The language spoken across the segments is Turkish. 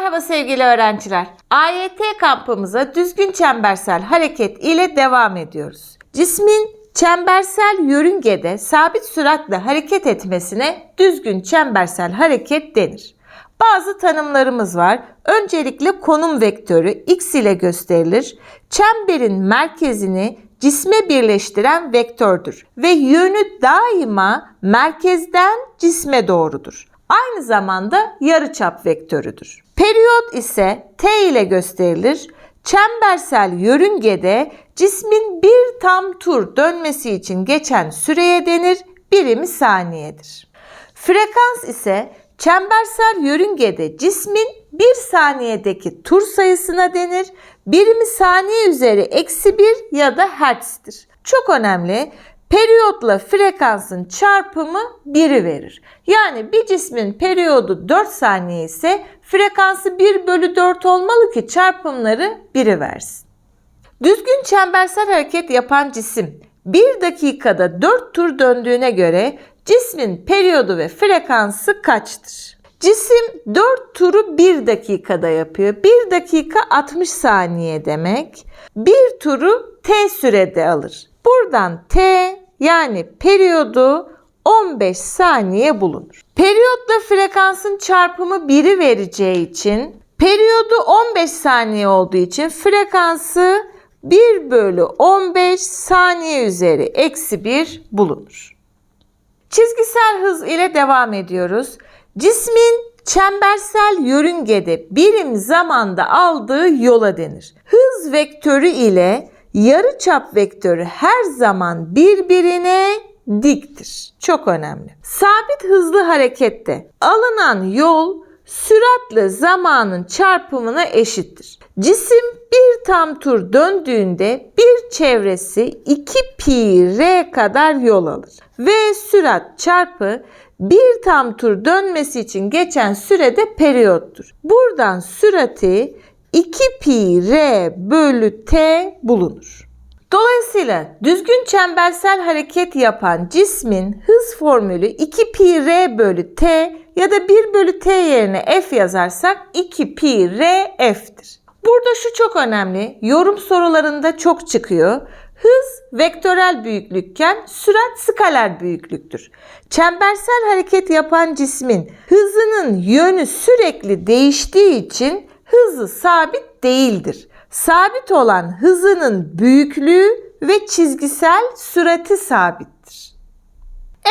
Merhaba sevgili öğrenciler. AYT kampımıza düzgün çembersel hareket ile devam ediyoruz. Cismin çembersel yörüngede sabit süratle hareket etmesine düzgün çembersel hareket denir. Bazı tanımlarımız var. Öncelikle konum vektörü x ile gösterilir. Çemberin merkezini cisme birleştiren vektördür ve yönü daima merkezden cisme doğrudur. Aynı zamanda yarıçap vektörüdür. Periyot ise t ile gösterilir. Çembersel yörüngede cismin bir tam tur dönmesi için geçen süreye denir, birimi saniyedir. Frekans ise çembersel yörüngede cismin bir saniyedeki tur sayısına denir, birimi saniye üzeri eksi bir ya da hertz'tir. Çok önemli. Periyotla frekansın çarpımı 1'i verir. Yani bir cismin periyodu 4 saniye ise frekansı 1 bölü 4 olmalı ki çarpımları 1'i versin. Düzgün çembersel hareket yapan cisim 1 dakikada 4 tur döndüğüne göre cismin periyodu ve frekansı kaçtır? Cisim 4 turu 1 dakikada yapıyor. 1 dakika 60 saniye demek. 1 turu t sürede alır. Buradan t yani periyodu 15 saniye bulunur. Periyotla frekansın çarpımı 1'i vereceği için periyodu 15 saniye olduğu için frekansı 1 bölü 15 saniye üzeri eksi 1 bulunur. Çizgisel hız ile devam ediyoruz. Cismin çembersel yörüngede birim zamanda aldığı yola denir. Hız vektörü ile yarıçap vektörü her zaman birbirine diktir. Çok önemli. Sabit hızlı harekette alınan yol süratle zamanın çarpımına eşittir. Cisim bir tam tur döndüğünde bir çevresi 2 pi r kadar yol alır. V sürat çarpı bir tam tur dönmesi için geçen sürede periyottur. Buradan sürati 2 pi r bölü t bulunur. Dolayısıyla düzgün çembersel hareket yapan cismin hız formülü 2 pi r bölü t ya da 1 bölü t yerine f yazarsak 2 pi r f'tir. Burada şu çok önemli. Yorum sorularında çok çıkıyor. Hız vektörel büyüklükken sürat skaler büyüklüktür. Çembersel hareket yapan cismin hızının yönü sürekli değiştiği için hızı sabit değildir. Sabit olan hızının büyüklüğü ve çizgisel sürati sabittir.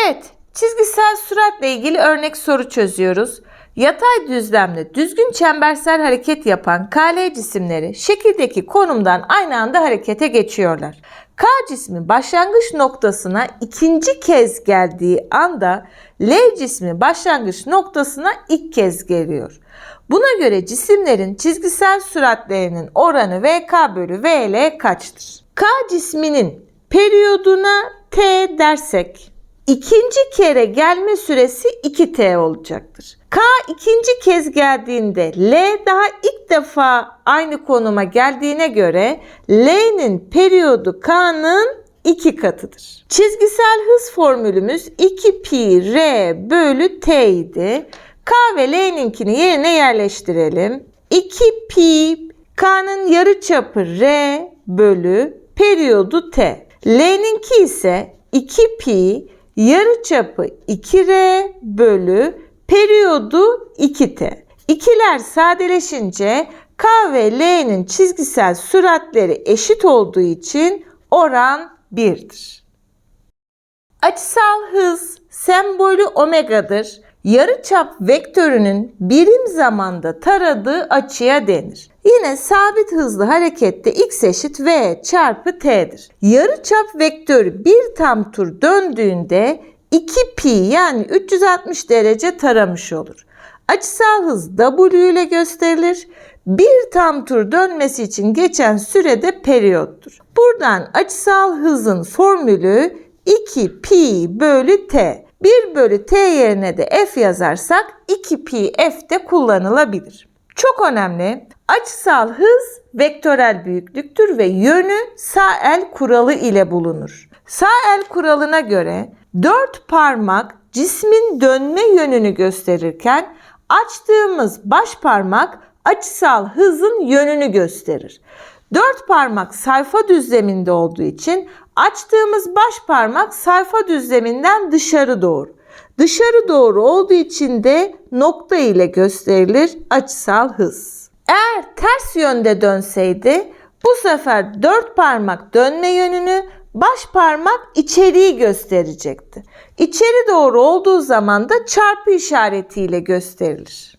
Evet, çizgisel süratle ilgili örnek soru çözüyoruz. Yatay düzlemde düzgün çembersel hareket yapan KL cisimleri şekildeki konumdan aynı anda harekete geçiyorlar. K cismi başlangıç noktasına ikinci kez geldiği anda L cismi başlangıç noktasına ilk kez geliyor. Buna göre cisimlerin çizgisel süratlerinin oranı VK bölü VL kaçtır? K cisminin periyoduna T dersek ikinci kere gelme süresi 2T olacaktır. K ikinci kez geldiğinde L daha ilk defa aynı konuma geldiğine göre L'nin periyodu K'nın 2 katıdır. Çizgisel hız formülümüz 2 pi r bölü t idi. K ve L'ninkini yerine yerleştirelim. 2 pi K'nın yarıçapı r bölü periyodu t. L'ninki ise 2 pi yarıçapı 2r bölü periyodu 2t. İkiler sadeleşince K ve L'nin çizgisel süratleri eşit olduğu için oran 1'dir. Açısal hız sembolü omega'dır. Yarıçap vektörünün birim zamanda taradığı açıya denir. Yine sabit hızlı harekette x eşit v çarpı t'dir. Yarıçap vektörü bir tam tur döndüğünde 2 pi yani 360 derece taramış olur. Açısal hız w ile gösterilir. Bir tam tur dönmesi için geçen sürede periyottur. Buradan açısal hızın formülü 2 pi bölü t. 1 bölü t yerine de f yazarsak 2 pi f de kullanılabilir. Çok önemli. Açısal hız vektörel büyüklüktür ve yönü sağ el kuralı ile bulunur. Sağ el kuralına göre 4 parmak cismin dönme yönünü gösterirken açtığımız baş parmak açısal hızın yönünü gösterir. Dört parmak sayfa düzleminde olduğu için açtığımız baş parmak sayfa düzleminden dışarı doğru. Dışarı doğru olduğu için de nokta ile gösterilir açısal hız. Eğer ters yönde dönseydi bu sefer dört parmak dönme yönünü, baş parmak içeriği gösterecekti. İçeri doğru olduğu zaman da çarpı işaretiyle gösterilir.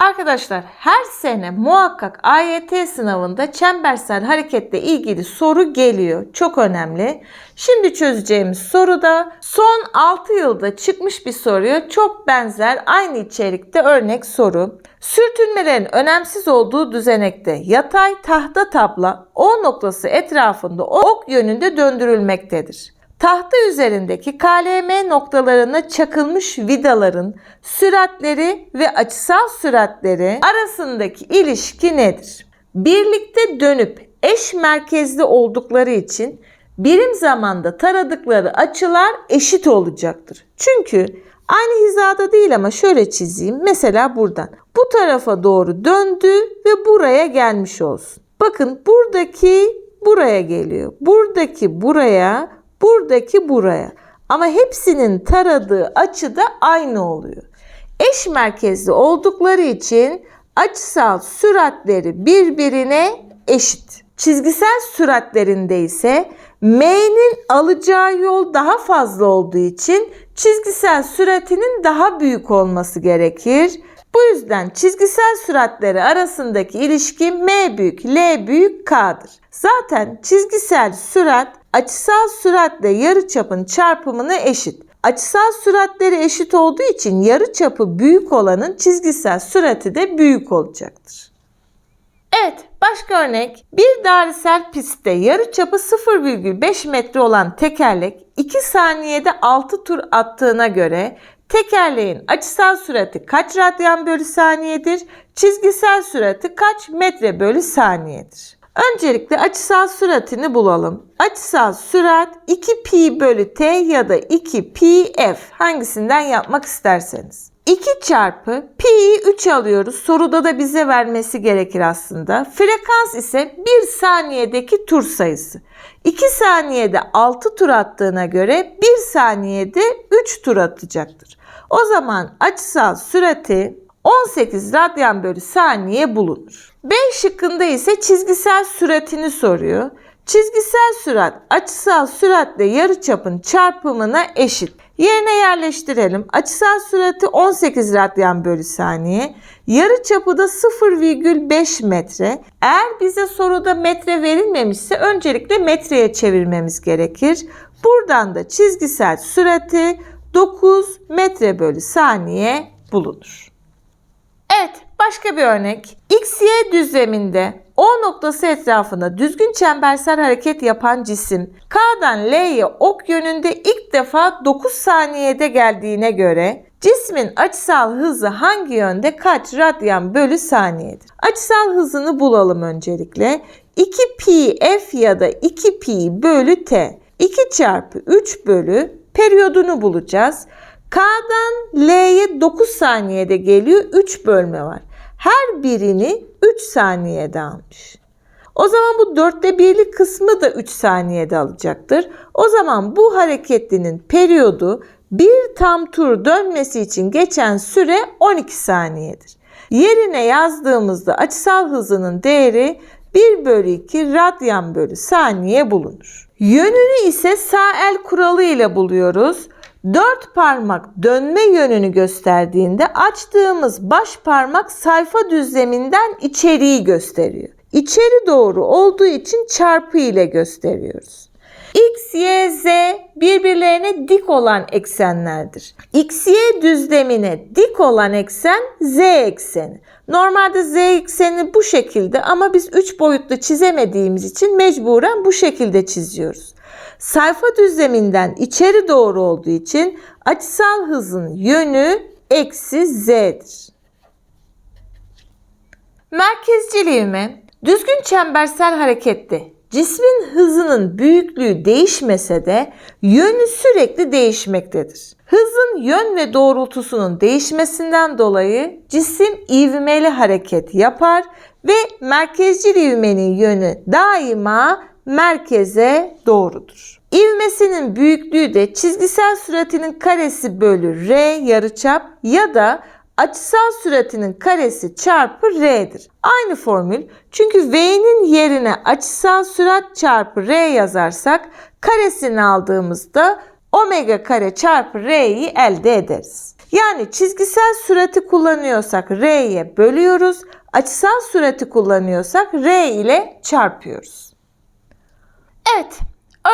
Arkadaşlar her sene muhakkak AYT sınavında çembersel hareketle ilgili soru geliyor. Çok önemli. Şimdi çözeceğimiz soru da son 6 yılda çıkmış bir soruya çok benzer aynı içerikte örnek soru. Sürtünmelerin önemsiz olduğu düzenekte yatay tahta tabla O noktası etrafında ok yönünde döndürülmektedir. Tahta üzerindeki KLM noktalarına çakılmış vidaların süratleri ve açısal süratleri arasındaki ilişki nedir? Birlikte dönüp eş merkezli oldukları için birim zamanda taradıkları açılar eşit olacaktır. Çünkü aynı hizada değil ama şöyle çizeyim. Mesela buradan. Bu tarafa doğru döndü ve buraya gelmiş olsun. Bakın buradaki buraya geliyor. Buradaki buraya, buradaki buraya. Ama hepsinin taradığı açı da aynı oluyor. Eş merkezli oldukları için açısal süratleri birbirine eşit. Çizgisel süratlerinde ise M'nin alacağı yol daha fazla olduğu için çizgisel süratinin daha büyük olması gerekir. Bu yüzden çizgisel süratleri arasındaki ilişki M büyük, L büyük, K'dır. Zaten çizgisel sürat açısal süratle yarıçapın çarpımına eşit. Açısal süratleri eşit olduğu için yarıçapı büyük olanın çizgisel sürati de büyük olacaktır. Evet, başka örnek. Bir dairesel pistte yarıçapı 0,5 metre olan tekerlek 2 saniyede 6 tur attığına göre tekerleğin açısal sürati kaç radyan bölü saniyedir? Çizgisel sürati kaç metre bölü saniyedir? Öncelikle açısal süratini bulalım. Açısal sürat 2 pi bölü t ya da 2 pi f hangisinden yapmak isterseniz. 2 çarpı pi'yi 3 alıyoruz. Soruda da bize vermesi gerekir aslında. Frekans ise 1 saniyedeki tur sayısı. 2 saniyede 6 tur attığına göre 1 saniyede 3 tur atacaktır. O zaman açısal sürati 18 radyan bölü saniye bulunur. B şıkkında ise çizgisel süratini soruyor. Çizgisel sürat açısal süratle yarıçapın çarpımına eşit. Yerine yerleştirelim. Açısal sürati 18 radyan bölü saniye. Yarıçapı da 0,5 metre. Eğer bize soruda metre verilmemişse öncelikle metreye çevirmemiz gerekir. Buradan da çizgisel sürati 9 metre bölü saniye bulunur. Evet, başka bir örnek. XY düzleminde O noktası etrafında düzgün çembersel hareket yapan cisim K'dan L'ye ok yönünde ilk defa 9 saniyede geldiğine göre cismin açısal hızı hangi yönde kaç radyan bölü saniyedir? Açısal hızını bulalım öncelikle. 2 pi f ya da 2 pi bölü t. 2 çarpı 3 bölü periyodunu bulacağız. K'dan L'ye 9 saniyede geliyor. 3 bölme var. Her birini 3 saniyede almış. O zaman bu dörtte birlik kısmı da 3 saniyede alacaktır. O zaman bu hareketlinin periyodu bir tam tur dönmesi için geçen süre 12 saniyedir. Yerine yazdığımızda açısal hızının değeri 1 bölü 2 radyan bölü saniye bulunur. Yönünü ise sağ el kuralı ile buluyoruz. Dört parmak dönme yönünü gösterdiğinde açtığımız baş parmak sayfa düzleminden içeriği gösteriyor. İçeri doğru olduğu için çarpı ile gösteriyoruz. X, Y, Z birbirlerine dik olan eksenlerdir. X, Y düzlemine dik olan eksen Z ekseni. Normalde Z ekseni bu şekilde ama biz 3 boyutlu çizemediğimiz için mecburen bu şekilde çiziyoruz. Sayfa düzleminden içeri doğru olduğu için açısal hızın yönü eksi z'dir. Merkezcil ivme düzgün çembersel harekette cismin hızının büyüklüğü değişmese de yönü sürekli değişmektedir. Hızın yön ve doğrultusunun değişmesinden dolayı cisim ivmeli hareket yapar ve merkezcil ivmenin yönü daima merkeze doğrudur. İvmesinin büyüklüğü de çizgisel süratinin karesi bölü r yarıçap ya da açısal süratinin karesi çarpı r'dir. Aynı formül çünkü v'nin yerine açısal sürat çarpı r yazarsak karesini aldığımızda omega kare çarpı r'yi elde ederiz. Yani çizgisel sürati kullanıyorsak r'ye bölüyoruz, açısal sürati kullanıyorsak r ile çarpıyoruz. Evet,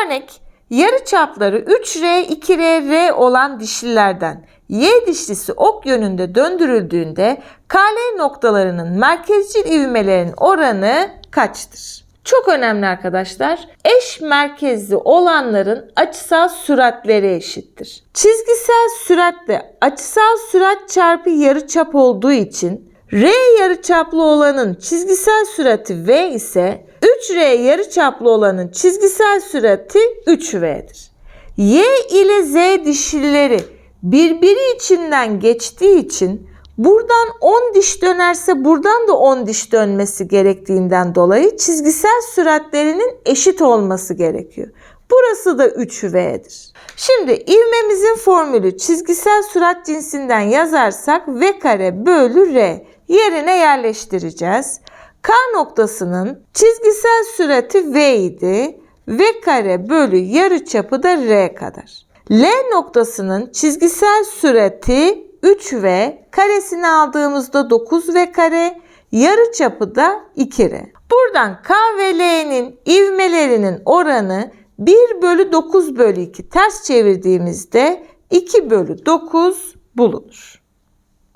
örnek yarı çapları 3R, 2R, R olan dişlilerden Y dişlisi ok yönünde döndürüldüğünde KL noktalarının merkezcil ivmelerin oranı kaçtır? Çok önemli arkadaşlar. Eş merkezli olanların açısal süratleri eşittir. Çizgisel süratle açısal sürat çarpı yarıçap olduğu için R yarıçaplı olanın çizgisel sürati V ise 3R yarıçaplı olanın çizgisel sürati 3V'dir. Y ile Z dişlileri birbiri içinden geçtiği için buradan 10 diş dönerse buradan da 10 diş dönmesi gerektiğinden dolayı çizgisel süratlerinin eşit olması gerekiyor. Burası da 3V'dir. Şimdi ivmemizin formülü çizgisel sürat cinsinden yazarsak V kare bölü R yerine yerleştireceğiz. K noktasının çizgisel sürati V idi. V kare bölü yarıçapı da R kadar. L noktasının çizgisel sürati 3V, karesini aldığımızda 9V kare, yarıçapı da 2R. Buradan K ve L'nin ivmelerinin oranı 1 bölü 9 bölü 2 ters çevirdiğimizde 2 bölü 9 bulunur.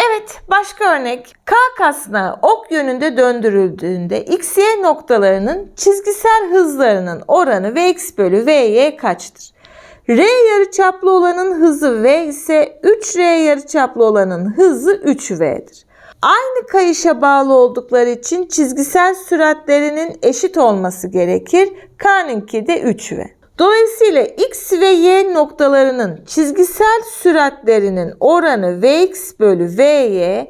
Evet başka örnek. K kasnağı ok yönünde döndürüldüğünde x, y noktalarının çizgisel hızlarının oranı vx bölü vy kaçtır? R yarıçaplı olanın hızı v ise 3R yarıçaplı olanın hızı 3v'dir. Aynı kayışa bağlı oldukları için çizgisel süratlerinin eşit olması gerekir. K'nınki de 3v. Dolayısıyla x ve y noktalarının çizgisel süratlerinin oranı vx bölü vy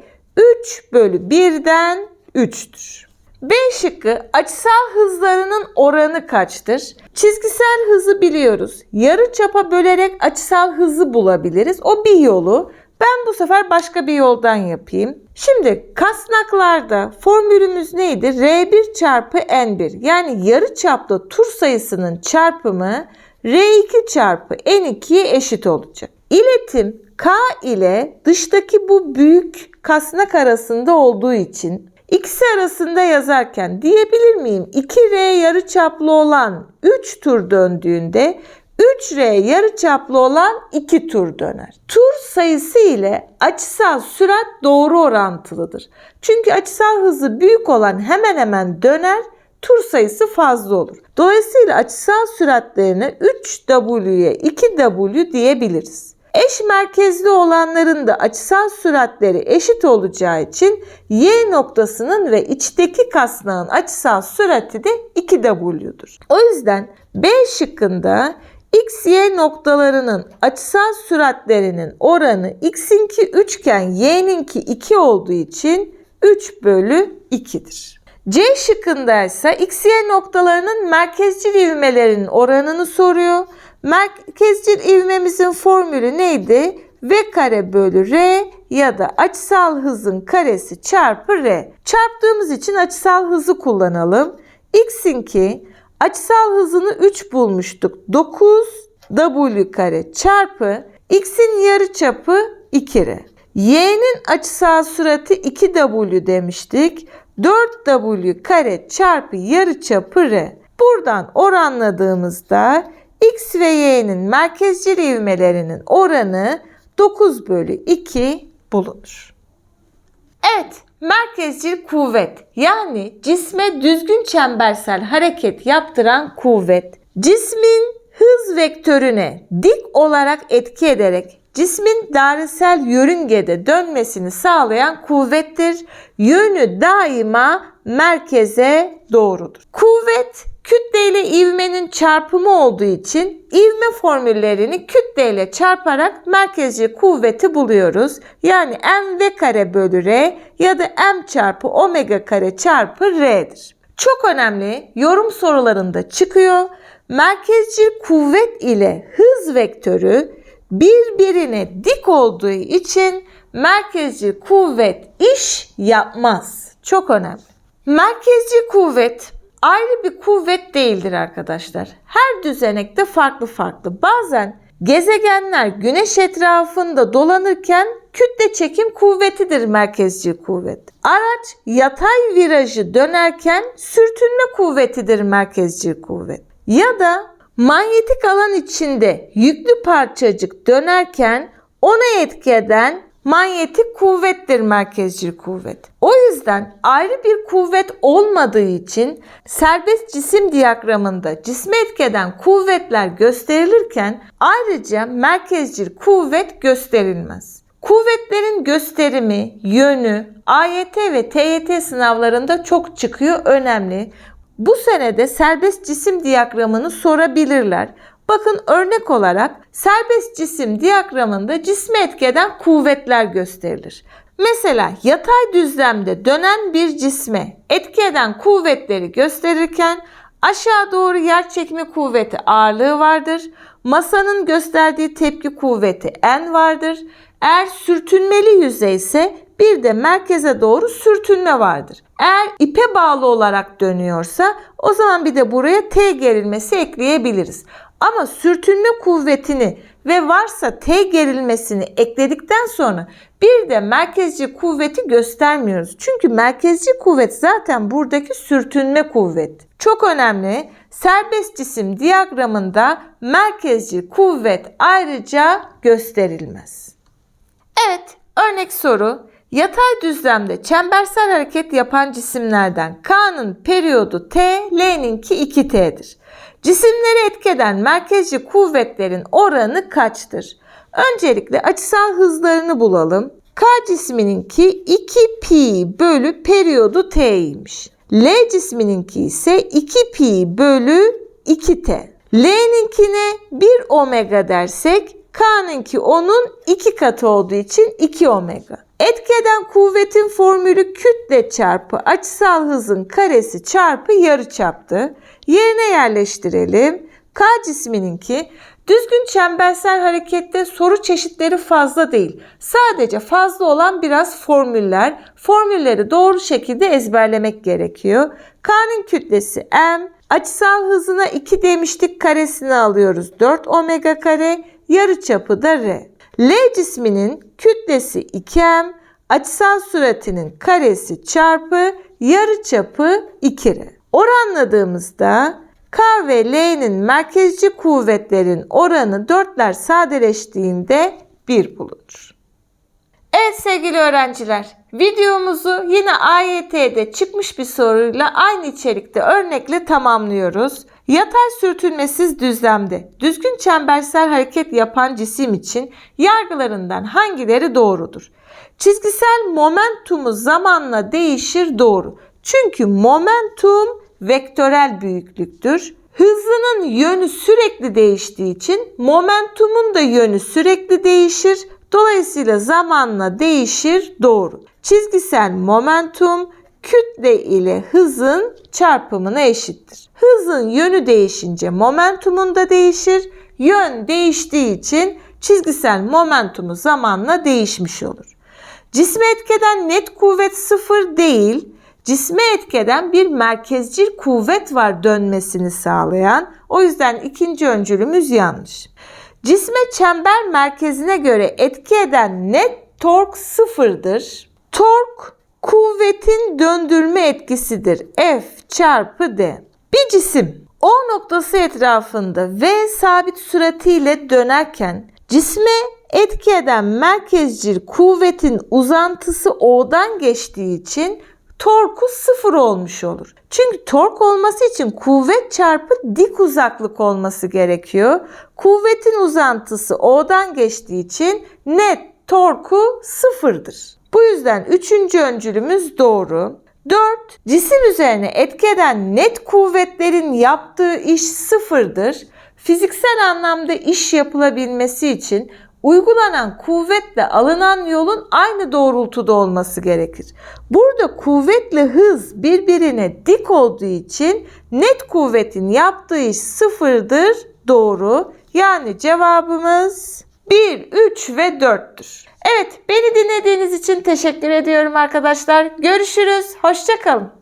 3 bölü 1'den 3'tür. B şıkkı açısal hızlarının oranı kaçtır? Çizgisel hızı biliyoruz. Yarı çapa bölerek açısal hızı bulabiliriz. O bir yolu. Ben bu sefer başka bir yoldan yapayım. Şimdi kasnaklarda formülümüz neydi? R1 çarpı N1 yani yarı çaplı tur sayısının çarpımı R2 çarpı N2'ye eşit olacak. İletim K ile dıştaki bu büyük kasnak arasında olduğu için İkisi arasında yazarken diyebilir miyim 2R yarı çaplı olan 3 tur döndüğünde 3R yarı çaplı olan 2 tur döner. Tur sayısı ile açısal sürat doğru orantılıdır. Çünkü açısal hızı büyük olan hemen hemen döner, tur sayısı fazla olur. Dolayısıyla açısal süratlerine 3W'ye 2W diyebiliriz. Eş merkezli olanların da açısal süratleri eşit olacağı için y noktasının ve içteki kasnağın açısal sürati de 2w'dur. O yüzden B şıkkında x, y noktalarının açısal süratlerinin oranı x'inki 3 iken y'ninki 2 olduğu için 3 bölü 2'dir. C şıkkında ise x, y noktalarının merkezcil ivmelerinin oranını soruyor. Merkezcil ivmemizin formülü neydi? V kare bölü R ya da açısal hızın karesi çarpı R. Çarptığımız için açısal hızı kullanalım. X'inki açısal hızını 3 bulmuştuk. 9 W kare çarpı X'in yarı çapı 2R. Y'nin açısal sürati 2W demiştik. 4W kare çarpı yarı çapı R. Buradan oranladığımızda X ve Y'nin merkezcil ivmelerinin oranı 9 bölü 2 bulunur. Evet, merkezcil kuvvet yani cisme düzgün çembersel hareket yaptıran kuvvet, cismin hız vektörüne dik olarak etki ederek cismin dairesel yörüngede dönmesini sağlayan kuvvettir. Yönü daima merkeze doğrudur. Kuvvet kütle ile ivmenin çarpımı olduğu için ivme formüllerini kütle ile çarparak merkezci kuvveti buluyoruz. Yani mv kare bölü r ya da m çarpı omega kare çarpı r'dir. Çok önemli yorum sorularında çıkıyor. Merkezci kuvvet ile hız vektörü birbirine dik olduğu için merkezci kuvvet iş yapmaz. Çok önemli. Merkezci kuvvet ayrı bir kuvvet değildir arkadaşlar. Her düzenekte farklı farklı. Bazen gezegenler güneş etrafında dolanırken kütle çekim kuvvetidir merkezci kuvvet. Araç yatay virajı dönerken sürtünme kuvvetidir merkezci kuvvet. Ya da manyetik alan içinde yüklü parçacık dönerken ona etki eden manyetik kuvvettir merkezci kuvvet. O yüzden ayrı bir kuvvet olmadığı için serbest cisim diyagramında cisme etkeden kuvvetler gösterilirken ayrıca merkezci kuvvet gösterilmez. Kuvvetlerin gösterimi, yönü AYT ve TYT sınavlarında çok çıkıyor önemli. Bu senede serbest cisim diyagramını sorabilirler. Bakın örnek olarak serbest cisim diyagramında cisme etkeden kuvvetler gösterilir. Mesela yatay düzlemde dönen bir cisme etki eden kuvvetleri gösterirken aşağı doğru yer çekimi kuvveti ağırlığı vardır. Masanın gösterdiği tepki kuvveti N vardır. Eğer sürtünmeli yüzey ise bir de merkeze doğru sürtünme vardır. Eğer ipe bağlı olarak dönüyorsa o zaman bir de buraya T gerilmesi ekleyebiliriz. Ama sürtünme kuvvetini ve varsa T gerilmesini ekledikten sonra bir de merkezci kuvveti göstermiyoruz. Çünkü merkezci kuvvet zaten buradaki sürtünme kuvvet. Çok önemli. Serbest cisim diyagramında merkezci kuvvet ayrıca gösterilmez. Evet, örnek soru. Yatay düzlemde çembersel hareket yapan cisimlerden K'nın periyodu T, L'ninki 2T'dir. Cisimleri etkeden merkezci kuvvetlerin oranı kaçtır? Öncelikle açısal hızlarını bulalım. K cismininki 2pi bölü periyodu T'ymiş. L cismininki ise 2pi bölü 2T. L'ninkine 1 omega dersek K'nınki onun 2 katı olduğu için 2 omega. Etkeden kuvvetin formülü kütle çarpı açısal hızın karesi çarpı yarıçaptı. Yerine yerleştirelim. K cismininki düzgün çembersel harekette soru çeşitleri fazla değil. Sadece fazla olan biraz formüller. Formülleri doğru şekilde ezberlemek gerekiyor. K'nın kütlesi m, açısal hızına 2 demiştik karesini alıyoruz 4 omega kare, yarıçapı da r. L cisminin kütlesi 2m, açısal süratinin karesi çarpı yarıçapı 2r. Oranladığımızda K ve L'nin merkezci kuvvetlerin oranı 4'ler sadeleştiğinde 1 bulunur. Evet sevgili öğrenciler, videomuzu yine AYT'de çıkmış bir soruyla aynı içerikte örnekle tamamlıyoruz. Yatay sürtünmesiz düzlemde düzgün çembersel hareket yapan cisim için yargılarından hangileri doğrudur? Çizgisel momentumu zamanla değişir doğru. Çünkü momentum vektörel büyüklüktür. Hızının yönü sürekli değiştiği için momentumun da yönü sürekli değişir. Dolayısıyla zamanla değişir doğru. Çizgisel momentum kütle ile hızın çarpımına eşittir. Hızın yönü değişince momentumun da değişir. Yön değiştiği için çizgisel momentumu zamanla değişmiş olur. Cisme etkeden net kuvvet sıfır değil, cisme etkeden bir merkezcil kuvvet var dönmesini sağlayan. O yüzden ikinci öncülümüz yanlış. Cisme çember merkezine göre etki eden net tork sıfırdır. Tork kuvvetin döndürme etkisidir. F çarpı D. Bir cisim O noktası etrafında V sabit süratiyle dönerken cisme etki eden merkezcil kuvvetin uzantısı O'dan geçtiği için torku sıfır olmuş olur. Çünkü tork olması için kuvvet çarpı dik uzaklık olması gerekiyor. Kuvvetin uzantısı O'dan geçtiği için net torku sıfırdır. Bu yüzden üçüncü öncülümüz doğru. 4. Cisim üzerine etki eden net kuvvetlerin yaptığı iş sıfırdır. Fiziksel anlamda iş yapılabilmesi için uygulanan kuvvetle alınan yolun aynı doğrultuda olması gerekir. Burada kuvvetle hız birbirine dik olduğu için net kuvvetin yaptığı iş sıfırdır. Doğru. Yani cevabımız 1, 3 ve 4'tür. Evet, beni dinlediğiniz için teşekkür ediyorum arkadaşlar. Görüşürüz. Hoşçakalın.